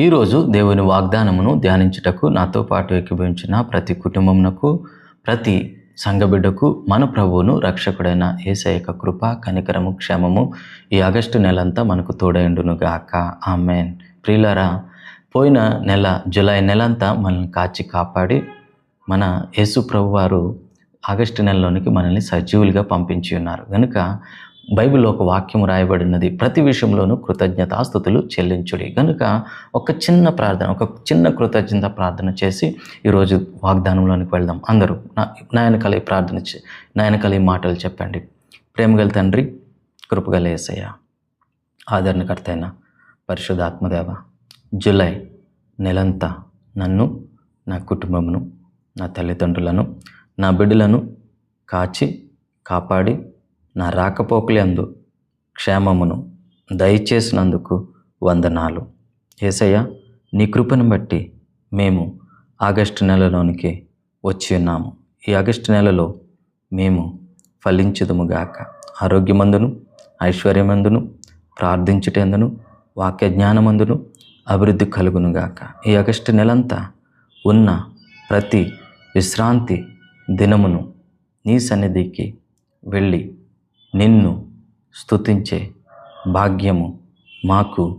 ఈరోజు దేవుని వాగ్దానమును ధ్యానించుటకు నాతో పాటు ఏకీభవించిన ప్రతి కుటుంబమునకు ప్రతి సంఘబిడ్డకు మన ప్రభువును రక్షకుడైన ఏసైక కృప కనికరము క్షేమము ఈ ఆగస్టు నెలంతా మనకు తోడైండునుగాక ఆమెన్. ప్రియులరా పోయిన నెల జూలై నెలంతా మనల్ని కాచి కాపాడి మన యేసు ప్రభు వారు ఆగస్టు నెలలోనికి మనల్ని సజీవులుగా పంపించి ఉన్నారు. కనుక బైబిల్లో ఒక వాక్యం రాయబడినది ప్రతి విషయంలోనూ కృతజ్ఞతాస్థుతులు చెల్లించుడి. కనుక ఒక చిన్న ప్రార్థన ఒక చిన్న కృతజ్ఞత ప్రార్థన చేసి ఈరోజు వాగ్దానంలోనికి వెళ్దాం. అందరూ నా నాయనకల ప్రార్థన చే నాయనకల మాటలు చెప్పండి. ప్రేమగల తండ్రి కృపగల ఏసయ్య ఆదరణకర్త అయిన పరిశుధాత్మదేవ జూలై నెలంతా నన్ను నా కుటుంబమును నా తల్లిదండ్రులను నా బిడ్డలను కాచి కాపాడి నా రాకపోకలందు క్షేమమును దయచేసినందుకు వందనాలు. ఏసయ్య నీ కృపను బట్టి మేము ఆగస్టు నెలలోనికి వచ్చి ఉన్నాము. ఈ ఆగస్టు నెలలో మేము ఫలించదుముగాక ఆరోగ్యమందును ఐశ్వర్యమందును ప్రార్థించుటందును వాక్య జ్ఞానమందును అభివృద్ధి కలుగునుగాక ఈ ఆగస్టు నెలంతా ఉన్న ప్రతి విశ్రాంతి దినమును నీ సన్నిధికి వెళ్ళి నిన్ను స్తుతించే భాగ్యము మాకు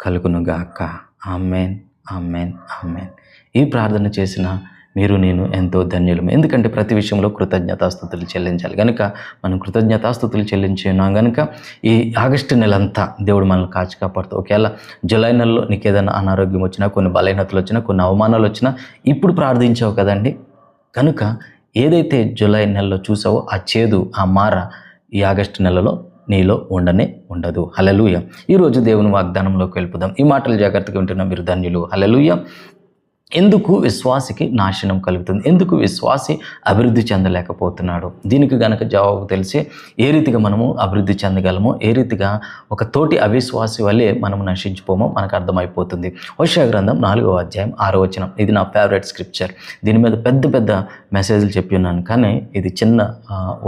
కలుగునుగాక. Amen amen amen. ఈ ప్రార్థన చేసిన మీరు నేను ఎంతో ధన్యులము. ఎందుకంటే ప్రతి విషయంలో కృతజ్ఞతాస్థుతులు చెల్లించాలి. కనుక మనం కృతజ్ఞతాస్థుతులు చెల్లించున్నాం కనుక ఈ ఆగస్టు నెలంతా దేవుడు మనల్ని కాచి కాపాడుతూ ఒకవేళ జూలై నెలలో నీకు ఏదైనా అనారోగ్యం వచ్చినా కొన్ని బలహీనతలు వచ్చినా కొన్ని అవమానాలు వచ్చినా ఇప్పుడు ప్రార్థించావు కదండి. కనుక ఏదైతే జూలై నెలలో చూసావో ఆ చేదు ఆ మార ఈ ఆగస్టు నెలలో నీలో ఉండనే ఉండదు. హలలుయ ఈరోజు దేవుని వాగ్దానంలోకి వెళ్ళిపోదాం. ఈ మాటలు జాగ్రత్తగా వింటున్న మీరు ధన్యులు. హలలుయ ఎందుకు విశ్వాసికి నాశనం కలుగుతుంది? ఎందుకు విశ్వాసి అభివృద్ధి చెందలేకపోతున్నాడు? దీనికి గనక జవాబు తెలిసి ఏ రీతిగా మనము అభివృద్ధి చెందగలమో? ఏ రీతిగా ఒక తోటి అవిశ్వాసి వల్లే మనము నశించిపోమో మనకు అర్థమైపోతుంది. హోషా గ్రంథం నాలుగవ అధ్యాయం ఆరో వచనం. ఇది నా ఫేవరెట్ స్క్రిప్చర్ దీని మీద పెద్ద పెద్ద మెసేజ్లు చెప్పి ఉన్నాను. కానీ ఇది చిన్న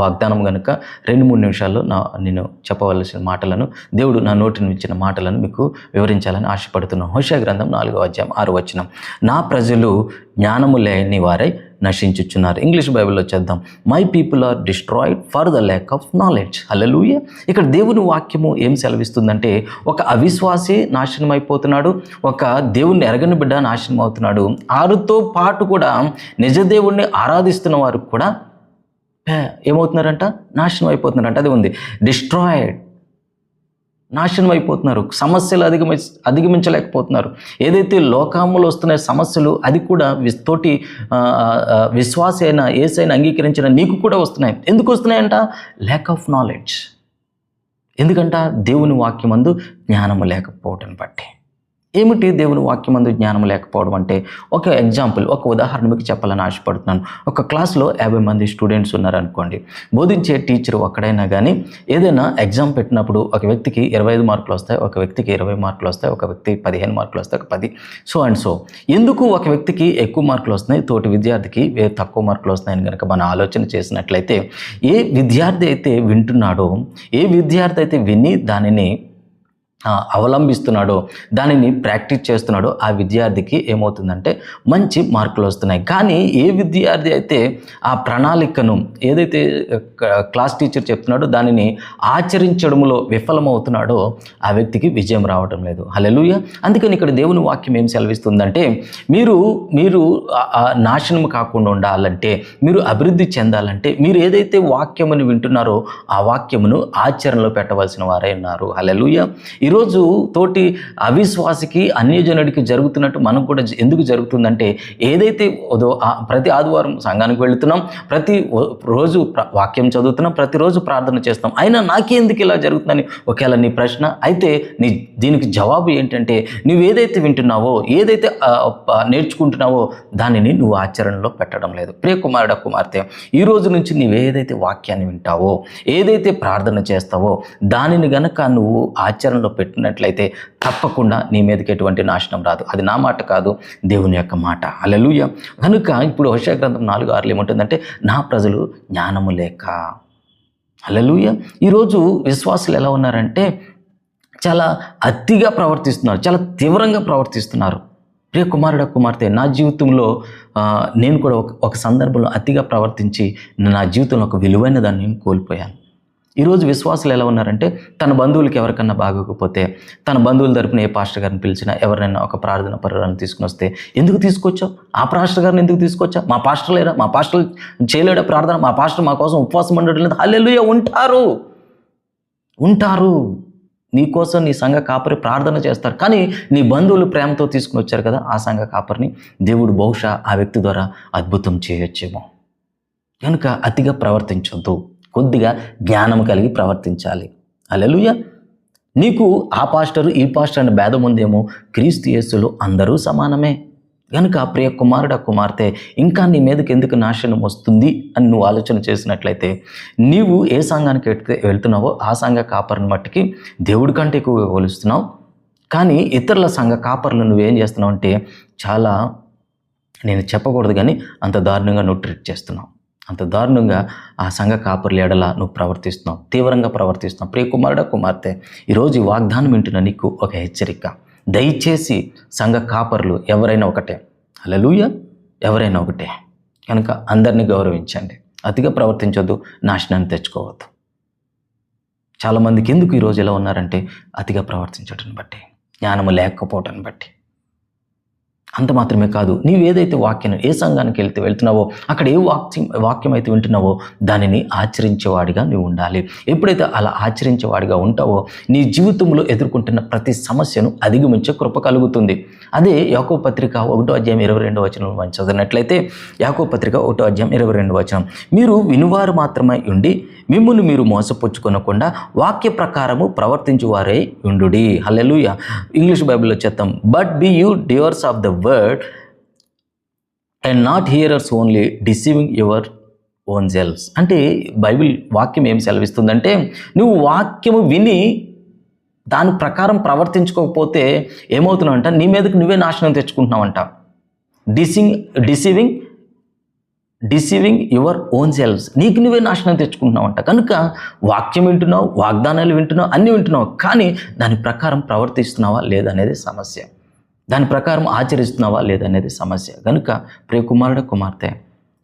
వాగ్దానం కనుక రెండు మూడు నిమిషాల్లో నా నేను చెప్పవలసిన మాటలను దేవుడు నా నోటి ఇచ్చిన మాటలను మీకు వివరించాలని ఆశపడుతున్నాను. హోషా గ్రంథం నాలుగవ అధ్యాయం ఆరో వచనం. నా ప్రజలు జ్ఞానము లేని వారై నశించుచున్నారు. ఇంగ్లీష్ బైబిల్లో చేద్దాం. My people are destroyed for the lack of knowledge hallelujah ఇక్కడ దేవుని వాక్యము ఏం సెలవిస్తుందంటే ఒక అవిశ్వాసి నాశనం అయిపోతున్నాడు ఒక దేవుణ్ణి ఎరగని బిడ్డ నాశనం అవుతున్నాడు ఆరుతో పాటు కూడా నిజ దేవుణ్ణి ఆరాధిస్తున్న వారు కూడా ఏమవుతున్నారంట? నాశనం అయిపోతున్నారంట అది ఉంది. డిస్ట్రాయిడ్ నాశనం అయిపోతున్నారు. సమస్యలు అధిగమి అధిగమించలేకపోతున్నారు. ఏదైతే లోకాములు వస్తున్న సమస్యలు అది కూడా తోటి విశ్వాస అయిన ఏసైనా అంగీకరించిన నీకు కూడా వస్తున్నాయి. ఎందుకు వస్తున్నాయంట? ల్యాక్ ఆఫ్ నాలెడ్జ్ ఎందుకంట? దేవుని వాక్యమందు జ్ఞానము లేకపోవటం బట్టి. ఏమిటి దేవుని వాక్యమందు జ్ఞానం లేకపోవడం అంటే? ఒక ఎగ్జాంపుల్ ఒక ఉదాహరణ మీకు చెప్పాలని ఆశపడుతున్నాను. ఒక క్లాస్లో యాభై మంది స్టూడెంట్స్ ఉన్నారనుకోండి. బోధించే టీచర్ ఒక్కడైనా కానీ ఏదైనా ఎగ్జామ్ పెట్టినప్పుడు ఒక వ్యక్తికి ఇరవై ఐదు మార్కులు వస్తాయి ఒక వ్యక్తికి ఇరవై మార్కులు వస్తాయి ఒక వ్యక్తి పదిహేను మార్కులు వస్తాయి ఒక పది. సో అండ్ సో ఎందుకు ఒక వ్యక్తికి ఎక్కువ మార్కులు వస్తున్నాయి? తోటి విద్యార్థికి తక్కువ మార్కులు వస్తున్నాయని కనుక మనం ఆలోచన చేసినట్లయితే ఏ విద్యార్థి అయితే వింటున్నాడో ఏ విద్యార్థి అయితే విని దానిని అవలంబిస్తున్నాడో దానిని ప్రాక్టీస్ చేస్తున్నాడో ఆ విద్యార్థికి ఏమవుతుందంటే మంచి మార్కులు వస్తున్నాయి. కానీ ఏ విద్యార్థి అయితే ఆ ప్రణాళికను ఏదైతే క్లాస్ టీచర్ చెప్తున్నాడో దానిని ఆచరించడంలో విఫలమవుతున్నాడో ఆ వ్యక్తికి విజయం రావడం లేదు. హలెలుయ అందుకని ఇక్కడ దేవుని వాక్యం ఏం సెలవిస్తుందంటే మీరు మీరు ఆ- నాశనం కాకుండా ఉండాలంటే మీరు అభివృద్ధి చెందాలంటే మీరు ఏదైతే వాక్యమును వింటున్నారో ఆ వాక్యమును ఆచరణలో పెట్టవలసిన వారే ఉన్నారు. హలెలుయ ఈరోజు తోటి అవిశ్వాసికి అన్యజనుడికి జరుగుతున్నట్టు మనకు కూడా ఎందుకు జరుగుతుందంటే ఏదైతే ఉదో ఆ ప్రతి ఆదివారం సంఘానికి వెళుతున్నాం ప్రతి రోజు వాక్యం చదువుతున్నాం ప్రతిరోజు ప్రార్థన చేస్తాం. అయినా నాకెందుకు ఇలా జరుగుతుందని? ఒకవేళ నీ ప్రశ్న అయితే నీ దీనికి జవాబు ఏంటంటే నువ్వు ఏదైతే వింటున్నావో ఏదైతే నేర్చుకుంటున్నావో దానిని నువ్వు ఆచరణలో పెట్టడం లేదు. ప్రియ కుమారుడ కుమార్తె ఈ రోజు నుంచి నువ్వు ఏదైతే వాక్యాన్ని వింటావో ఏదైతే ప్రార్థన చేస్తావో దానిని గనక నువ్వు ఆచరణలో పెట్టినట్లయితే తప్పకుండా నీ మీదకి ఎటువంటి నాశనం రాదు. అది నా మాట కాదు దేవుని యొక్క మాట. అలలుయ కనుక ఇప్పుడు హోషా గ్రంథం నాలుగు ఆరులు ఏముంటుందంటే నా ప్రజలు జ్ఞానము లేక. అలలుయ ఈరోజు విశ్వాసులు ఎలా ఉన్నారంటే చాలా అతిగా ప్రవర్తిస్తున్నారు చాలా తీవ్రంగా ప్రవర్తిస్తున్నారు. ప్రియ కుమారుడ కుమార్తె నా జీవితంలో నేను కూడా ఒక ఒక సందర్భంలో అతిగా ప్రవర్తించి నా జీవితంలో ఒక విలువైన దాన్ని నేను కోల్పోయాను. ఈరోజు విశ్వాసులు ఎలా ఉన్నారంటే తన బంధువులకి ఎవరికన్నా బాగోకపోతే తన బంధువుల తరపున ఏ పాస్టర్ గారిని పిలిచినా ఎవరైనా ఒక ప్రార్థన పరులను తీసుకుని వస్తే ఎందుకు తీసుకొచ్చావు? ఆ పాస్టర్ గారిని ఎందుకు తీసుకొచ్చా మా పాస్టర్ లేరా? మా పాస్టర్ చేయలేడా ప్రార్థన? మా పాస్టర్ మా కోసం ఉపవాసం ఉండడం లేదు. హల్లెలూయా! ఉంటారు. ఉంటారు. నీ కోసం నీ సంఘ కాపరి ప్రార్థన చేస్తారు. కానీ నీ బంధువులు ప్రేమతో తీసుకుని వచ్చారు కదా ఆ సంఘ కాపరిని దేవుడు బహుశా ఆ వ్యక్తి ద్వారా అద్భుతం చేయొచ్చేమో. కనుక అతిగా ప్రవర్తించొద్దు. కొద్దిగా జ్ఞానం కలిగి ప్రవర్తించాలి. అలెలుయ నీకు ఆ పాస్టరు ఈ పాస్టర్ అనే భేదం ఉందేమో క్రీస్తు యేసులో అందరూ సమానమే. కనుక ప్రియ కుమారుడ కుమార్తె ఇంకా నీ మీదకి ఎందుకు నాశనం వస్తుంది అని నువ్వు ఆలోచన చేసినట్లయితే నీవు ఏ సంఘానికి వెళ్తే వెళ్తున్నావో ఆ సంఘ కాపర్ని మట్టికి దేవుడి కంటే ఎక్కువగా కొలుస్తున్నావు కానీ ఇతరుల సంఘ కాపర్లు నువ్వేం చేస్తున్నావు అంటే చాలా నేను చెప్పకూడదు కానీ అంత దారుణంగా నువ్వు ట్రీట్ చేస్తున్నావు. అంత దారుణంగా ఆ సంఘ కాపురుల ఎడల నువ్వు ప్రవర్తిస్తున్నావు తీవ్రంగా ప్రవర్తిస్తున్నావు. ప్రియ కుమారుడ కుమార్తె ఈరోజు వాగ్దానం వింటున్న నీకు ఒక హెచ్చరిక. దయచేసి సంఘ కాపరులు ఎవరైనా ఒకటే అలలుయ ఎవరైనా ఒకటే. కనుక అందరినీ గౌరవించండి. అతిగా ప్రవర్తించొద్దు నాశనాన్ని తెచ్చుకోవద్దు. చాలామందికి ఎందుకు ఈరోజు ఎలా ఉన్నారంటే అతిగా ప్రవర్తించడం బట్టి జ్ఞానము లేకపోవటాన్ని బట్టి. అంత మాత్రమే కాదు నీవు ఏదైతే వాక్యం ఏ సంఘానికి వెళ్తే వెళ్తున్నావో అక్కడ ఏ వాక్యం వాక్యం అయితే వింటున్నావో దానిని ఆచరించేవాడిగా నువ్వు ఉండాలి. ఎప్పుడైతే అలా ఆచరించేవాడిగా ఉంటావో నీ జీవితంలో ఎదుర్కొంటున్న ప్రతి సమస్యను అధిగమించే కృప కలుగుతుంది. అదే యాకో పత్రిక ఒకటో అధ్యాయం ఇరవై రెండో వచనం మనం చదివినట్లయితే యాకో పత్రిక ఒకటో అధ్యాయం ఇరవై రెండు వచనం మీరు వినువారు మాత్రమే ఉండి మిమ్మల్ని మీరు మోసపుచ్చుకొనకుండా వాక్య ప్రకారము ప్రవర్తించువారై ఉండుడి. హల్లెలూయా. ఇంగ్లీష్ బైబిల్లో చెప్తాం but be you doers of the word and not hearers only deceiving your own selves అంటే బైబిల్ వాక్యం ఏం సెలవిస్తుందంటే నువ్వు వాక్యము విని దాని ప్రకారం ప్రవర్తించుకోకపోతే ఏమవుతున్నావంట నీ మీదకి నువ్వే నాశనం తెచ్చుకుంటున్నావంట. Deceiving deceiving deceiving your own selves నీకు నువ్వే నాశనం తెచ్చుకుంటున్నావంట. కనుక వాక్యం వింటున్నావు వాగ్దానాలు వింటున్నావు అన్నీ వింటున్నావు కానీ దాని ప్రకారం ప్రవర్తిస్తున్నావా లేదనేది సమస్య. దాని ప్రకారం ఆచరిస్తున్నావా లేదనేది సమస్య. కనుక ప్రియ కుమారుడు కుమార్తె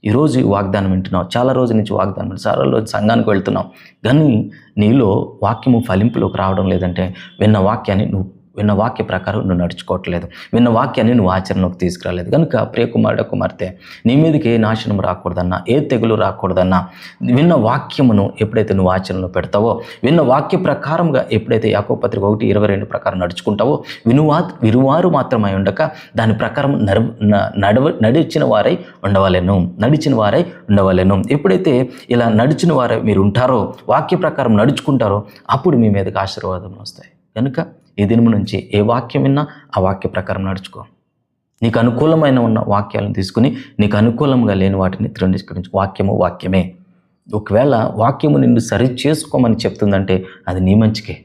ఈరోజు ఈ వాగ్దానం వింటున్నావు. చాలా రోజుల నుంచి వాగ్దానం చాలా రోజు సంఘానికి వెళ్తున్నావు. కానీ నీలో వాక్యము ఫలింపులోకి రావడం లేదంటే విన్న వాక్యాన్ని నువ్వు విన్న వాక్య ప్రకారం నువ్వు నడుచుకోవట్లేదు. విన్న వాక్యాన్ని నువ్వు ఆచరణలోకి తీసుకురాలేదు. కనుక ప్రియకుమారుడు కుమార్తె నీ మీదకి ఏ నాశనం రాకూడదన్నా ఏ తెగులు రాకూడదన్నా విన్న వాక్యమును ఎప్పుడైతే నువ్వు ఆచరణలో పెడతావో విన్న వాక్య ప్రకారంగా ఎప్పుడైతే యాకోపత్రిక ఒకటి ఇరవై రెండు ప్రకారం నడుచుకుంటావో వినువా వినువారు మాత్రమై ఉండక దాని ప్రకారం నడవ న- నడవ నడిచిన వారై ఉండవలెను నడిచిన వారై ఉండవాలేను. ఎప్పుడైతే ఇలా నడిచిన వారై మీరు ఉంటారో వాక్య ప్రకారం నడుచుకుంటారో అప్పుడు మీ మీదకి ఆశీర్వాదం వస్తాయి. కనుక ఈ దినము నుంచి ఏ వాక్యం విన్నా ఆ వాక్య ప్రకారం నడుచుకో. నీకు అనుకూలమైన ఉన్న వాక్యాలను తీసుకుని నీకు అనుకూలంగా లేని వాటిని తిరస్కరించు. వాక్యము వాక్యమే. ఒకవేళ వాక్యము నిన్ను సరి చేసుకోమని చెప్తుందంటే అది నీ మంచికే.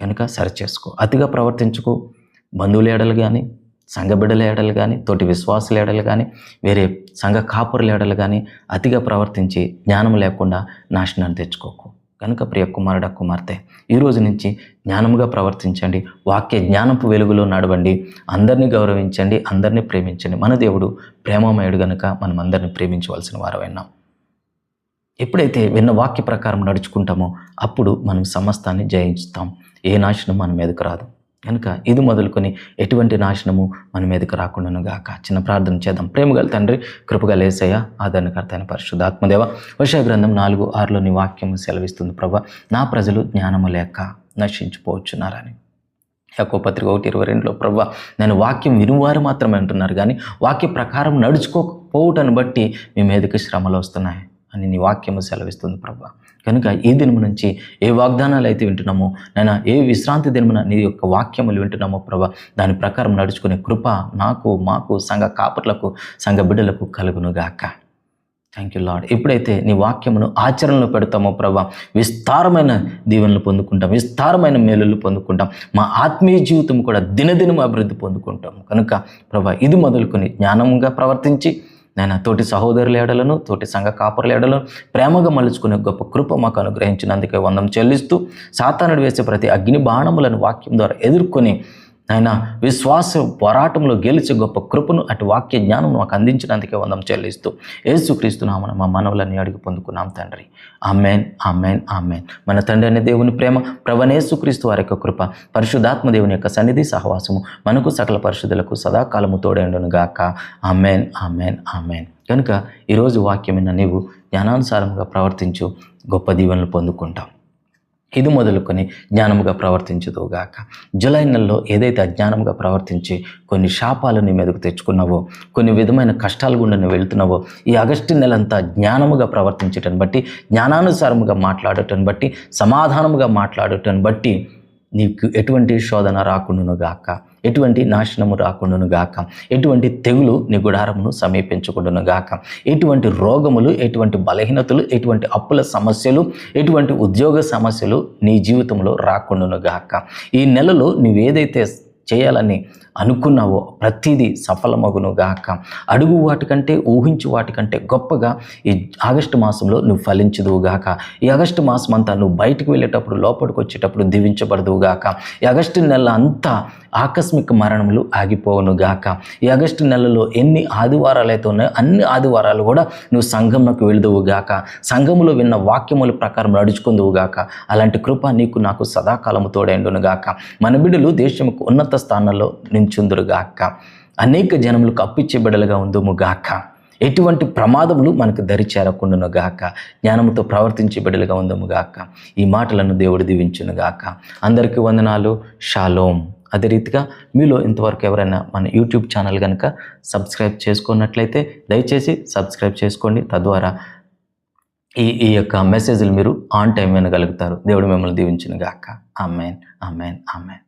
కనుక సరి చేసుకో అతిగా ప్రవర్తించుకో. బంధువుల ఏడలు కానీ సంఘ బిడ్డల ఏడలు కానీ తోటి విశ్వాసుల ఏడలు కానీ వేరే సంఘ కాపురుల ఏడలు కానీ అతిగా ప్రవర్తించి జ్ఞానం లేకుండా నాశనాన్ని తెచ్చుకోకు. కనుక ప్రియ కుమారుడ కుమార్తె ఈ రోజు నుంచి జ్ఞానముగా ప్రవర్తించండి. వాక్య జ్ఞానపు వెలుగులో నడవండి. అందరినీ గౌరవించండి అందరినీ ప్రేమించండి. మన దేవుడు ప్రేమమయుడు గనుక మనం అందరిని ప్రేమించవలసిన వారమైనాం ఎప్పుడైతే విన్న వాక్య ప్రకారం నడుచుకుంటామో అప్పుడు మనం సమస్తాన్ని జయించుతాం. ఏ నాశనం మన మీదకు రాదు. కనుక ఇది మొదలుకొని ఎటువంటి నాశనము మన మీదకు రాకుండాను గాక. చిన్న ప్రార్థన చేద్దాం. ప్రేమగల తండ్రి కృపగా లేసయ్య ఆదరణకర్త అయిన పరిశుద్ధాత్మదేవ వర్ష గ్రంథం నాలుగు ఆరులోని వాక్యం సెలవిస్తుంది. ప్రభా నా ప్రజలు జ్ఞానము లేక నశించిపోవచ్చున్నారని యాకో పత్రిక ఒకటి ఇరవై రెండులో ప్రభా నేను వాక్యం వినువారు మాత్రమే అంటున్నారు కానీ వాక్య ప్రకారం నడుచుకోకపోవటను బట్టి మీ మీదకి శ్రమలు వస్తున్నాయి అని నీ వాక్యము సెలవిస్తుంది ప్రభా. కనుక ఈ దినము నుంచి ఏ వాగ్దానాలు అయితే వింటున్నామో నేను ఏ విశ్రాంతి దినమున నీ యొక్క వాక్యములు వింటున్నామో ప్రభా దాని ప్రకారం నడుచుకునే కృప నాకు మాకు సంఘ కాపర్లకు సంఘ బిడ్డలకు కలుగునుగాక థ్యాంక్ యూ లాడ్ ఎప్పుడైతే నీ వాక్యమును ఆచరణలో పెడతామో ప్రభా విస్తారమైన దీవెనలు పొందుకుంటాం విస్తారమైన మేలులు పొందుకుంటాం మా ఆత్మీయ జీవితం కూడా దినదినం అభివృద్ధి పొందుకుంటాం కనుక ప్రభా ఇది మొదలుకొని జ్ఞానంగా ప్రవర్తించి నాయన తోటి సహోదరుల ఏడలను తోటి సంఘ కాపురుల ఏడలను ప్రేమగా మలుచుకునే గొప్ప కృప మాకు అనుగ్రహించినందుకే వందం చెల్లిస్తూ సాతానుడు వేసే ప్రతి అగ్ని బాణములను వాక్యం ద్వారా ఎదుర్కొని ఆయన విశ్వాస పోరాటంలో గెలిచి గొప్ప కృపను అటు వాక్య జ్ఞానం నాకు అందించినందుకే వందం చెల్లిస్తూ ఏసుక్రీస్తున్నామని మా మనవులని అడిగి పొందుకున్నాం తండ్రి. Amen amen amen. మన తండ్రి అనే దేవుని ప్రేమ ప్రవణేసుక్రీస్తు వారి యొక్క కృప పరిశుద్ధాత్మ దేవుని యొక్క సన్నిధి సహవాసము మనకు సకల పరిశుద్ధులకు సదాకాలము తోడేండును గాక. Amen amen amen. కనుక ఈరోజు వాక్యమైన నీవు జ్ఞానానుసారంగా ప్రవర్తించు గొప్ప దీవెనలు పొందుకుంటాం. ఇది మొదలుకొని జ్ఞానముగా ప్రవర్తించదుగాక జూలై నెలలో ఏదైతే అజ్ఞానముగా ప్రవర్తించి కొన్ని శాపాలు నీ మీదకు తెచ్చుకున్నావో కొన్ని విధమైన కష్టాలు గుండా నువ్వు వెళ్తున్నావో ఈ ఆగస్టు నెలంతా జ్ఞానముగా ప్రవర్తించటం బట్టి జ్ఞానానుసారముగా మాట్లాడటం బట్టి సమాధానముగా మాట్లాడటం బట్టి నీకు ఎటువంటి శోధన రాకుండాను గాక. ఎటువంటి నాశనము రాకుండాను గాక. ఎటువంటి తెగులు నీ గుడారమును సమీపించకుండాను గాక. ఎటువంటి రోగములు ఎటువంటి బలహీనతలు ఎటువంటి అప్పుల సమస్యలు ఎటువంటి ఉద్యోగ సమస్యలు నీ జీవితంలో రాకుండాను గాక. ఈ నెలలో నువ్వేదైతే చేయాలని అనుకున్నావో ప్రతిదీ సఫలమగును గాక. అడుగు వాటికంటే ఊహించు వాటికంటే గొప్పగా ఈ ఆగస్టు మాసంలో నువ్వు ఫలించదువు గాక. ఈ ఆగస్టు మాసం అంతా నువ్వు బయటకు వెళ్ళేటప్పుడు లోపలికి వచ్చేటప్పుడు దీవించబడదువు గాక. ఈ ఆగస్టు నెల అంతా ఆకస్మిక మరణములు ఆగిపోవును గాక. ఈ ఆగస్టు నెలలో ఎన్ని ఆదివారాలు అయితే ఉన్నాయో అన్ని ఆదివారాలు కూడా నువ్వు సంఘంలోకి వెళుదువు గాక. సంఘములో విన్న వాక్యముల ప్రకారం నడుచుకుందువు గాక. అలాంటి కృప నీకు నాకు సదాకాలము తోడైండును గాక. మన బిడ్డలు దేశముకు ఉన్నత స్థానంలో నించుందురుగాక అనేక జనములకు అప్పిచ్చే బిడ్డలుగా ఉందుము ఎటువంటి ప్రమాదములు మనకు దరిచేరకుండాను గాక. జ్ఞానముతో ప్రవర్తించే బిడ్డలుగా ఉందము గాక. ఈ మాటలను దేవుడు దీవించును గాక. అందరికీ వందనాలు. షాలోం. అదే రీతిగా మీలో ఇంతవరకు ఎవరైనా మన యూట్యూబ్ ఛానల్ కనుక సబ్స్క్రైబ్ చేసుకున్నట్లయితే దయచేసి సబ్స్క్రైబ్ చేసుకోండి. తద్వారా ఈ ఈ యొక్క మెసేజ్లు మీరు ఆన్ టైం వినగలుగుతారు. దేవుడు మిమ్మల్ని దీవించిన గాక. ఆమెన్. ఆమెన్. ఆమెన్.